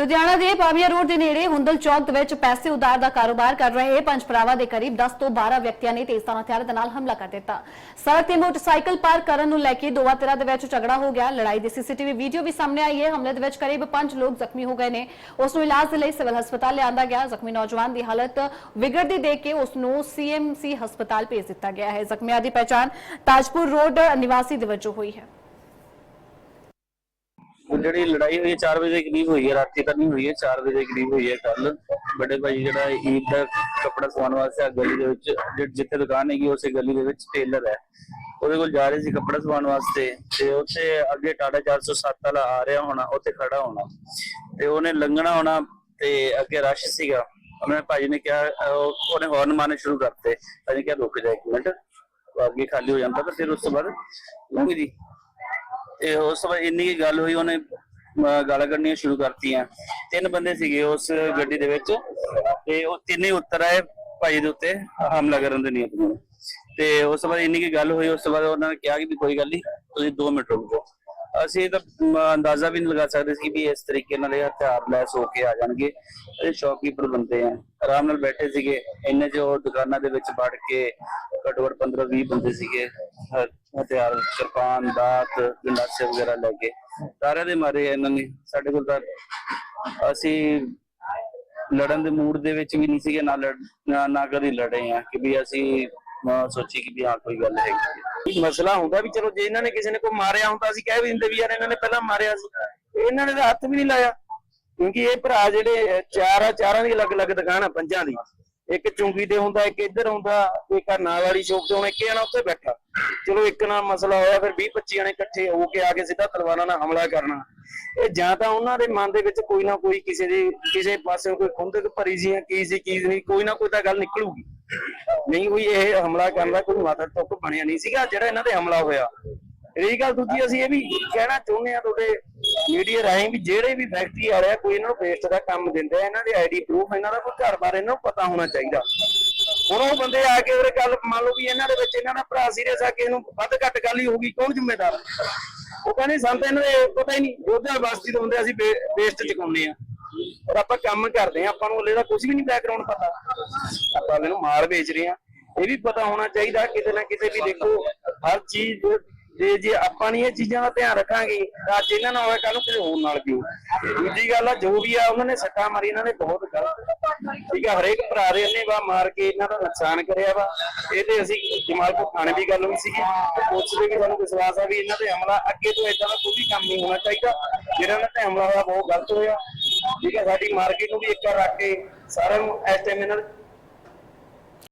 ਲੁਧਿਆਣਾ ਦੇ ਪਾਵੀਆ ਰੋਡ ਦੇ ਨੇੜੇ ਹੁੰਦਲ ਚੌਕ ਵਿੱਚ ਪੈਸੇ ਉਧਾਰ ਦਾ ਕਾਰੋਬਾਰ ਕਰ ਰਹੇ ਪੰਜ ਭਰਾਵਾਂ ਦੇ ਕਰੀਬ 10 ਤੋਂ 12 ਵਿਅਕਤੀਆਂ ਨੇ ਤੇਜ਼ਧਾਰ ਹਥਿਆਰਾਂ ਦੇ ਨਾਲ ਹਮਲਾ ਕਰ ਦਿੱਤਾ। ਸੜਕ ਤੇ ਮੋਟਰਸਾਈਕਲ ਪਾਰਕ ਕਰਨ ਨੂੰ ਲੈ ਕੇ ਦੋਵਾਂ ਧਿਰਾਂ ਦੇ ਵਿੱਚ ਝਗੜਾ ਹੋ ਗਿਆ। ਲੜਾਈ ਦੀ ਸੀਸੀਟੀਵੀ ਵੀਡੀਓ ਵੀ ਸਾਹਮਣੇ ਆਈ ਹੈ। ਹਮਲੇ ਦੇ ਵਿੱਚ ਕਰੀਬ 5 ਲੋਕ ਜ਼ਖਮੀ ਹੋ ਗਏ ਨੇ। ਉਸ ਨੂੰ ਇਲਾਜ ਦੇ ਲਈ ਸਿਵਲ ਹਸਪਤਾਲ ਲਿਆਂਦਾ ਗਿਆ। ਜ਼ਖਮੀ ਨੌਜਵਾਨ ਦੀ ਹਾਲਤ ਵਿਗੜਦੀ ਦੇਖ ਕੇ ਉਸ ਨੂੰ ਸੀਐਮਸੀ ਹਸਪਤਾਲ ਭੇਜ ਦਿੱਤਾ ਗਿਆ ਹੈ। ਜ਼ਖਮੀਆਂ ਦੀ ਪਛਾਣ ਤਾਜਪੁਰ ਰੋਡ ਨਿਵਾਸੀ ਦੇ ਵਜੋਂ ਹੋਈ ਹੈ। ਜਿਹੜੀ ਲੜਾਈ ਹੋਈ ਹੈ 4 ਵਜੇ ਦੇ ਕਰੀਬ ਹੋਈ ਹੈ, ਰਾਤੀ ਤਾਂ ਨਹੀਂ ਹੋਈ ਹੈ 4 ਵਜੇ ਦੇ ਕਰੀਬ ਹੋਈ ਹੈ ਕੱਲ ਵੱਡੇ ਭਾਈ ਜਿਹੜਾ ਈਦ ਦਾ ਕੱਪੜਾ ਸਵਾਉਣ ਵਾਸਤੇ ਆ ਗਲੀ ਦੇ ਵਿੱਚ, ਜਿ- ਜਿੱਥੇ ਦੁਕਾਨ ਹੈਗੀ ਉਸੇ ਗਲੀ ਦੇ ਵਿੱਚ ਟੇਲਰ ਹੈ। ਉਹਦੇ ਕੋਲ ਜਾ ਰਹੇ ਸੀ ਕੱਪੜਾ ਸਵਾਉਣ ਵਾਸਤੇ ਤੇ ਉੱਥੇ ਅੱਗੇ ਟਾਟਾ 407 ਵਾਲਾ ਆ ਰਿਹਾ ਹੋਣਾ, ਉੱਥੇ ਖੜਾ ਹੋਣਾ। ਤੇ ਉਹਨੇ ਲੰਘਣਾ ਹੋਣਾ ਤੇ ਅੱਗੇ ਰਸ਼ ਸੀਗਾ। ਉਹਨੇ ਭਾਈ ਨੇ ਕਿਹਾ ਅਹ ਉਹ- ਉਹਨੇ ਹੌਰਨ ਮਾਰਨੇ ਸ਼ੁਰੂ ਕਰਤੇ। ਅਸੀਂ ਕਿਹਾ, ਰੁਕ ਜਾ ਇੱਕ ਮਿੰਟ ਅੱਗੇ ਖਾਲੀ ਹੋ ਜਾਂਦਾ ਤਾਂ ਫਿਰ ਉਸ ਤੋਂ ਬਾਅਦ ਲੰਘ ਜੀ। ਤੇ ਉਸ ਤੋਂ ਬਾਅਦ ਇੰਨੀ ਕੀ ਗੱਲ ਹੋਈ, ਉਹਨੇ ਗਾਲਾਂ ਕੱਢਣੀਆਂ ਸ਼ੁਰੂ ਕਰਤੀਆਂ। ਤਿੰਨ ਬੰਦੇ ਸੀਗੇ ਉਸ ਗੱਡੀ ਦੇ ਵਿੱਚ। ਤੇ ਉਹ ਤਿੰਨੇ ਉੱਤਰ ਆਏ ਭਾਈ ਦੇ ਉੱਤੇ, ਹਮਲਾ ਕਰਨ ਦੇ ਨੀਅਤ ਨਾਲ ਤੇ ਉਸ ਤੋਂ ਬਾਅਦ ਇੰਨੀ ਕੀ ਗੱਲ ਹੋਈ, ਉਸ ਤੋਂ ਬਾਅਦ ਉਹਨਾਂ ਨੇ ਕਿਹਾ ਕਿ ਕੋਈ ਗੱਲ ਨਹੀਂ, ਤੁਸੀਂ 2 ਮਿੰਟ ਰੁਕ। ਅਸੀਂ ਤਾਂ ਅੰਦਾਜ਼ਾ ਵੀ ਨਹੀਂ ਲਗਾ ਸਕਦੇ ਸੀ ਵੀ ਇਸ ਤਰੀਕੇ ਨਾਲ ਇਹ ਹਥਿਆਰ ਲੈਸ ਹੋ ਕੇ ਆ ਜਾਣਗੇ। ਇਹ ਸ਼ੌਪਕੀਪਰ ਬੰਦੇ ਆ। ਆਰਾਮ ਨਾਲ ਬੈਠੇ ਸੀਗੇ। ਇੰਨੇ ਜੋ ਦੁਕਾਨਾਂ ਦੇ ਵਿੱਚ ਵੜ ਕੇ ਘੱਟੋ ਘੱਟ 15 20 ਬੰਦੇ ਸੀਗੇ। ਹਥਿਆਰ, ਕਿਰਪਾਨ, ਦਾਤ, ਗੰਡਾਸੇ ਵਗੈਰਾ ਲੈ ਕੇ। ਸਾਰਿਆਂ ਦੇ ਮਾਰੇ ਆ ਇਹਨਾਂ ਨੇ ਸਾਡੇ ਕੋਲ ਤਾਂ ਅਸੀਂ ਲੜਨ ਦੇ ਮੂਡ ਦੇ ਵਿੱਚ ਵੀ ਨਹੀਂ ਸੀਗੇ ਨਾ ਲੜ ਨਾ- ਨਾ ਕਦੀ ਲੜੇ ਆ ਕਿ ਵੀ ਅਸੀਂ ਅਹ, ਸੋਚੀ ਕਿ ਵੀ ਹਾਂ ਕੋਈ ਗੱਲ ਹੈਗੀ ਇਹ ਮਸਲਾ ਹੁੰਦਾ ਵੀ ਚਲੋ ਜੇ ਇਹਨਾਂ ਨੇ ਕਿਸੇ ਨੇ ਕੋਈ ਮਾਰਿਆ ਹੁੰਦਾ ਅਸੀਂ ਕਹਿ ਵੀ ਦਿੰਦੇ ਵੀ ਯਾਰ ਇਹਨਾਂ ਨੇ ਪਹਿਲਾਂ ਮਾਰਿਆ ਸੀ। ਇਹਨਾਂ ਨੇ ਤਾਂ ਹੱਥ ਵੀ ਨਹੀਂ ਲਾਇਆ ਕਿਉਂਕਿ ਇਹ ਭਰਾ ਜਿਹੜੇ ਅਹ, ਚਾਰ ਆ ਚਾਰਾਂ ਦੀ ਅਲੱਗ-ਅਲੱਗ ਦੁਕਾਨ ਆ ਪੰਜਾਂ ਦੀ। ਇੱਕ ਚੁੰਗੀ ਦੇ ਹੁੰਦਾ, ਇੱਕ ਇੱਧਰ ਹੁੰਦਾ, ਇੱਕ ਨਾਲ ਵਾਲੀ ਸ਼ੋਪ ਤੇ ਹੁਣ ਇੱਕ ਜਣਾ ਉੱਥੇ ਬੈਠਾ। ਚਲੋ ਇੱਕ ਨਾਲ ਮਸਲਾ ਹੋਇਆ, ਫਿਰ 20 25 ਜਣੇ ਇਕੱਠੇ ਹੋ ਕੇ ਆ ਕੇ ਸਿੱਧਾ ਤਲਵਾਰਾਂ ਨਾਲ ਹਮਲਾ ਕਰਨਾ। ਇਹ ਜਾਂ ਤਾਂ ਉਹਨਾਂ ਦੇ ਮਨ ਦੇ ਵਿੱਚ ਕੋਈ ਨਾ ਕੋਈ ਕਿਸੇ ਦੀ, ਕਿਸੇ ਪਾਸੇ ਕੋਈ ਖੁੰਦਕ ਭਰੀ ਸੀ ਜਾਂ ਕੀ ਸੀ ਕੀ ਨਹੀਂ, ਕੋਈ ਨਾ ਕੋਈ ਤਾਂ ਗੱਲ ਨਿਕਲੂਗੀ। ਨਹੀਂ ਕੋਈ ਇਹ ਹਮਲਾ ਕਰਨ ਦਾ ਕੋਈ ਮਾਤਰ ਤੁਕ ਬਣਿਆ ਨਹੀਂ ਸੀਗਾ, ਜਿਹੜਾ ਇਹਨਾਂ ਤੇ ਹਮਲਾ ਹੋਇਆ। ਰਹੀ ਗੱਲ ਦੂਜੀ, ਅਸੀਂ ਇਹ ਵੀ ਕਹਿਣਾ ਚਾਹੁੰਦੇ ਆ ਤੁਹਾਡੇ ਮੀਡੀਆ ਰਾਹੀਂ ਵੀ ਜਿਹੜੇ ਵੀ ਫੈਕਟਰੀ ਵਾਲੇ ਕੋਈ ਇਹਨਾਂ ਨੂੰ ਪੇਸਟ ਦਾ ਕੰਮ ਦਿੰਦੇ ਇਹਨਾਂ ਦੇ ਆਈਡੀ ਪ੍ਰੂਫ ਇਹਨਾਂ ਦਾ ਕੋਈ ਘਰ ਬਾਰੇ ਇਹਨਾਂ ਨੂੰ ਪਤਾ ਹੋਣਾ ਚਾਹੀਦਾ। ਹੁਣ ਉਹ ਬੰਦੇ ਆ ਕੇ ਉਹਦੇ ਗੱਲ, ਮੰਨ ਲਓ ਵੀ ਇਹਨਾਂ ਦੇ ਵਿੱਚ ਇਹਨਾਂ ਦਾ ਭਰਾ ਸੀਰੀਅਸ ਆ ਕਿ ਇਹਨੂੰ ਵੱਧ ਘੱਟ ਗੱਲ ਹੀ ਹੋਊਗੀ, ਕੌਣ ਜ਼ਿੰਮੇਦਾਰ? ਉਹ ਕਹਿੰਦੇ ਸਾਨੂੰ ਇਹਨਾਂ ਦੇ ਪਤਾ ਹੀ ਨਹੀਂ ਯੋਧਾ ਬਸਤੀ ਤੋਂ ਹੁੰਦੇ ਅਸੀਂ ਵੇਸਟ ਚੁਕਾਉਂਦੇ ਆ ਪਰ ਆਪਾਂ ਕੰਮ ਕਰਦੇ ਆ ਆਪਾਂ ਨੂੰ ਹਲੇ ਦਾ ਕੁਝ ਵੀ ਨਹੀਂ ਬੈਕਗ੍ਰਾਉਂਡ ਪਤਾ। ਆਪਾਂ ਇਹਨੂੰ ਮਾਲ ਵੇਚ ਰਹੇ ਆ ਇਹ ਵੀ ਪਤਾ ਹੋਣਾ ਚਾਹੀਦਾ, ਕਿਤੇ ਨਾ ਕਿਤੇ ਵੀ ਦੇਖੋ, ਹਰ ਚੀਜ਼ ਜੇ ਜੇ ਆਪਾਂ ਨਹੀਂ ਇਹ ਚੀਜ਼ਾਂ ਦਾ ਧਿਆਨ ਰੱਖਾਂਗੇ, ਤਾਂ ਅੱਜ ਇਹਨਾਂ ਨਾਲ ਹੋਇਆ ਕੱਲ ਨੂੰ ਕਿਸੇ ਹੋਰ ਨਾਲ ਵੀ ਹੋਊ। ਦੂਜੀ ਗੱਲ ਆ, ਜੋ ਵੀ ਆ, ਉਹਨਾਂ ਨੇ ਸੱਟਾਂ ਮਾਰੀ ਇਹਨਾਂ ਨੇ ਬਹੁਤ ਗਲਤ ਠੀਕ ਆ, ਹਰੇਕ ਭਰਾ ਦੇ ਅੰਨੇ ਵਾ ਮਾਰ ਕੇ ਇਹਨਾਂ ਦਾ ਨੁਕਸਾਨ ਕਰਿਆ ਵਾ। ਇਹ ਤੇ ਅਸੀਂ ਜਮਾਲਪੁਰ ਥਾਣੇ ਵੀ ਗੱਲ ਹੋਈ ਸੀਗੀ ਤੇ ਪੁਲਿਸ ਦੇ ਵੀ ਸਾਨੂੰ ਵਿਸ਼ਵਾਸ ਆ ਵੀ ਇਹਨਾਂ ਤੇ ਹਮਲਾ ਅੱਗੇ ਤੋਂ ਇਦਾਂ ਦਾ ਕੋਈ ਵੀ ਕੰਮ ਨਹੀਂ ਹੋਣਾ ਚਾਹੀਦਾ। ਜਿਹੜਾ ਇਹਨਾਂ ਤੇ ਹਮਲਾ ਹੋਇਆ, ਬਹੁਤ ਗਲਤ ਹੋਇਆ। ਠੀਕ ਆ, ਸਾਡੀ ਮਾਰਕੀਟ ਨੂੰ ਵੀ ਇੱਕ ਵਾਰ ਰੱਖ ਕੇ ਸਾਰਿਆਂ ਨੂੰ ਇਸ ਟਾਈਮ ਇਹਨਾਂ ਦੇ